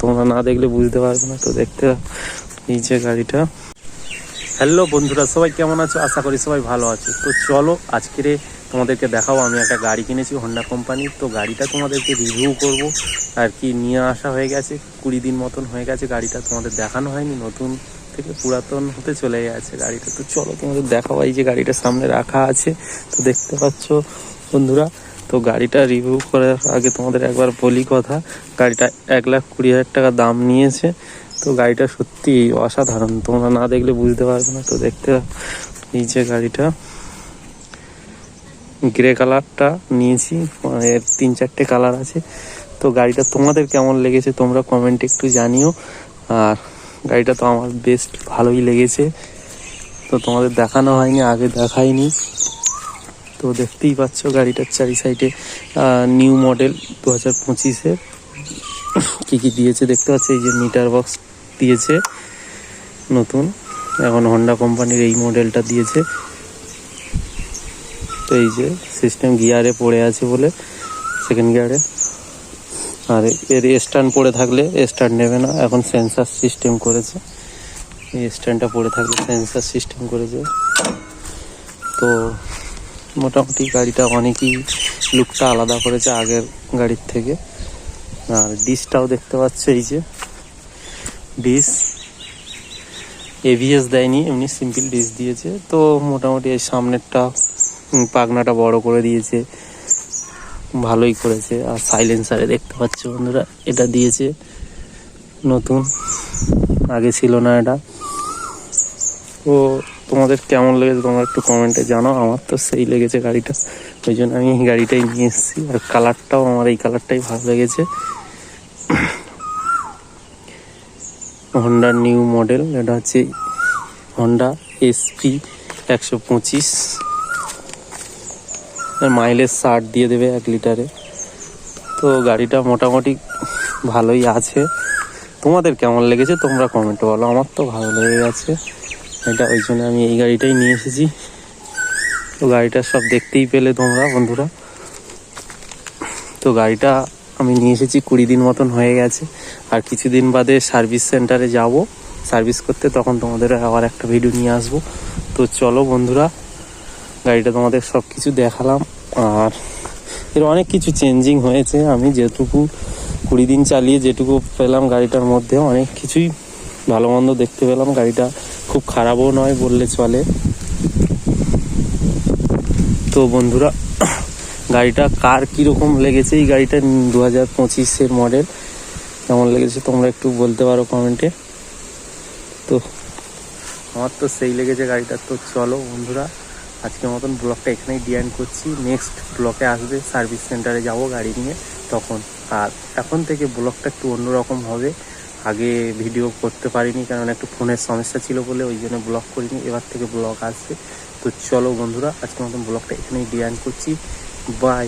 তোমরা না দেখলে বুঝতে পারবে না, তো দেখতে যে গাড়িটা। হ্যালো বন্ধুরা, সবাই কেমন আছো? আশা করি সবাই ভালো আছো। তো চলো আজকের তোমাদেরকে দেখাও আমি একটা গাড়ি কিনেছি হোন্ডা কোম্পানির তো গাড়িটা তোমাদেরকে রিভিউ করব। আর কি নিয়ে আসা হয়ে গেছে, কুড়ি দিন মতন হয়ে গেছে গাড়িটা তোমাদের দেখানো হয়নি, নতুন থেকে পুরাতন হতে চলে গেছে গাড়িটা। তো চলো তোমাদের দেখাও এই যে গাড়িটা সামনে রাখা আছে, তো দেখতে পাচ্ছ বন্ধুরা। তো গাড়িটা রিভিউ করার আগে তোমাদের একবার বলি কথা। গাড়িটা এক লাখ কুড়ি হাজার টাকা দাম নিয়েছে। তো গাড়িটা সত্যি অসাধারণ। তোমরা না দেখলে বুঝতে পারবে না। তো দেখতে যে গাড়িটা। গ্রে কালারটা নিয়েছি। মানে এর তিন চারটে কালার আছে। তো গাড়িটা তোমাদের কেমন লেগেছে তোমরা কমেন্টে একটু জানিও। আর গাড়িটা তো আমার বেশ ভালোই লেগেছে। তো তোমাদের দেখানো হয়নি, আগে দেখাইনি। তো দেখতেই পাচ্ছ গাড়িটার চারি সাইডে নিউ মডেল দু হাজার পঁচিশের। কী কী দিয়েছে দেখতে পাচ্ছ? এই যে মিটার বক্স দিয়েছে নতুন। এখন হন্ডা কোম্পানির এই মডেলটা দিয়েছে। তো এই যে সিস্টেম গিয়ারে পড়ে আছে বলে সেকেন্ড গিয়ারে আর এর স্ট্যান্ড পড়ে থাকলে স্ট্যান্ড নেবে না। এখন সেন্সার সিস্টেম করেছে। এই স্ট্যান্ডটা পড়ে থাকলে সেন্সার সিস্টেম করেছে। তো মোটামুটি গাড়িটা অনেকই লুকটা আলাদা করেছে আগের গাড়ির থেকে। আর ডিসটাও দেখতে পাচ্ছ এই যে। ডিস। এভিএস দেয়নি এমনি সিম্পল ডিস দিয়েছে। তো মোটামুটি এই সামনেরটা উম, পাখনাটা বড় করে দিয়েছে। ভালোই করেছে। আর সাইলেন্সারে দেখতে পাচ্ছ বন্ধুরা এটা দিয়েছে নতুন। আগে ছিল না এটা। তো তোমাদের কেমন লেগেছে তোমরা একটু কমেন্টে জানাও। আমার তো সেই লেগেছে গাড়িটা। ওই জন্য আমি এই গাড়িটাই নিয়ে এসেছি। আর কালারটাও আমার এই কালারটাই ভালো লেগেছে। হন্ডার নিউ মডেল এটা হচ্ছে হন্ডা এসপি একশো পঁচিশ। মাইলেজ ষাট দিয়ে দেবে এক লিটারে। তো গাড়িটা মোটামুটি ভালোই আছে। তোমাদের কেমন লেগেছে তোমরা কমেন্ট বলো। আমার তো ভালো লেগে গেছে। এটা ওই জন্য আমি এই গাড়িটাই নিয়ে এসেছি। তো গাড়িটা সব দেখতেই পেলে তোমরা, বন্ধুরা। তো গাড়িটা আমি নিয়ে এসেছি, কুড়ি দিন মতন হয়ে গেছে। আর কিছুদিন বাদে সার্ভিস সেন্টারে যাব। সার্ভিস করতে তখন তোমাদের আবার একটা ভিডিও নিয়ে আসব। তো চলো বন্ধুরা, গাড়িটা তোমাদের সব কিছু দেখালাম। আর এর অনেক কিছু চেঞ্জিং হয়েছে। আমি যেটুকু কুড়ি দিন চালিয়ে যেটুকু পেলাম গাড়িটার মধ্যে, অনেক কিছুই ভালো মন্দ দেখতে পেলাম গাড়িটা। খুব খারাপও নয় বললে চলে। তো বন্ধুরা, গাড়িটা কার কীরকম লেগেছে? এই গাড়িটা দু হাজার পঁচিশের মডেল কেমন লেগেছে তোমরা একটু বলতে পারো কমেন্টে তো আমার তো সেই লেগেছে গাড়িটা। তো চলো বন্ধুরা, আজকের মতন ব্লগটা এখানেই ডিয়ান করছি। নেক্সট ব্লকে আসবে সার্ভিস সেন্টারে যাব গাড়ি নিয়ে। তখন আর এখন থেকে ব্লগটা একটু অন্যরকম হবে। আগে ভিডিও করতে পারিনি, কারণ একটু ফোনের সমস্যা ছিল বলে ওই জন্য ব্লগ করিনি। এবার থেকে ব্লগ আসবে। তো চলো বন্ধুরা, আজকের মতন ব্লগটা এখানেই ডিজাইন করছি। বাই